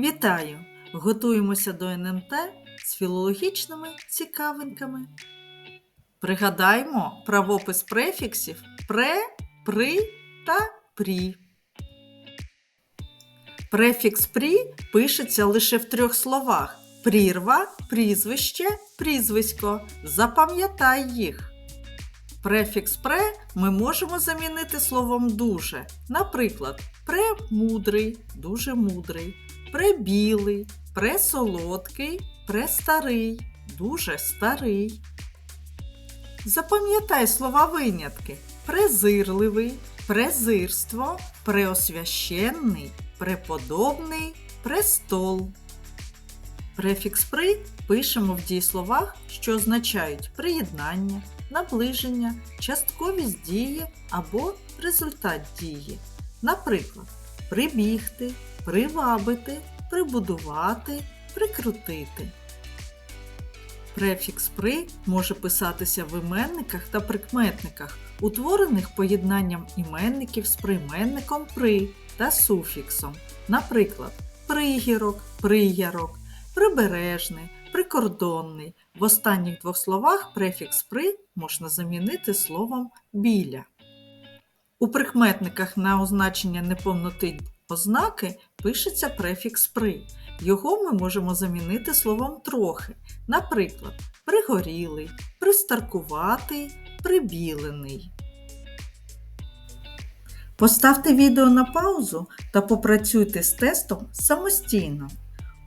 Вітаю! Готуємося до НМТ з філологічними цікавинками. Пригадаймо правопис префіксів пре, при та прі. Префікс прі пишеться лише в трьох словах: прірва, прізвище, прізвисько. Запам'ятай їх. Префікс пре ми можемо замінити словом дуже. Наприклад, премудрий, дуже мудрий, пребілий, пресолодкий, престарий, дуже старий. Запам'ятай слова винятки: презирливий, презирство, преосвященний, преподобний, престол. Префікс при пишемо в дієсловах, що означають приєднання, наближення, частковість дії або результат дії. Наприклад, прибігти, привабити, прибудувати, прикрутити. Префікс при може писатися в іменниках та прикметниках, утворених поєднанням іменників з прийменником при та суфіксом. Наприклад, пригірок, приярок, прибережний, прикордонний. В останніх двох словах префікс при можна замінити словом біля. У прикметниках на означення неповноти ознаки пишеться префікс при. Його ми можемо замінити словом трохи. Наприклад, пригорілий, пристаркуватий, прибілений. Поставте відео на паузу та попрацюйте з тестом самостійно.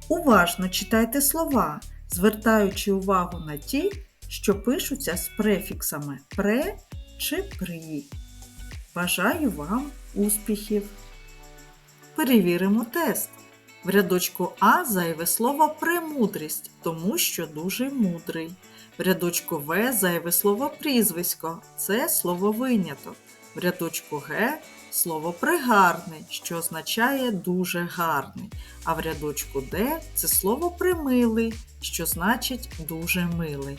Уважно читайте слова, звертаючи увагу на ті, що пишуться з префіксами пре чи при. Бажаю вам успіхів! Перевіримо тест. В рядочку А зайве слово премудрість, тому що дуже мудрий. В рядочку В зайве слово прізвисько це слово виняток. В рядочку Г слово пригарний, що означає дуже гарний. А в рядочку Д це слово примилий, що значить дуже милий.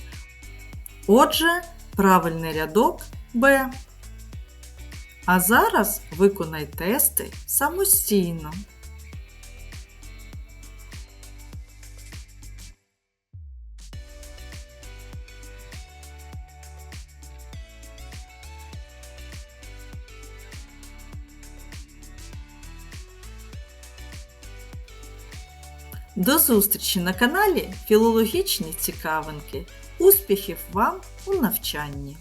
Отже, правильний рядок Б. А зараз виконай тести самостійно. До зустрічі на каналі Філологічні цікавинки. Успіхів вам у навчанні!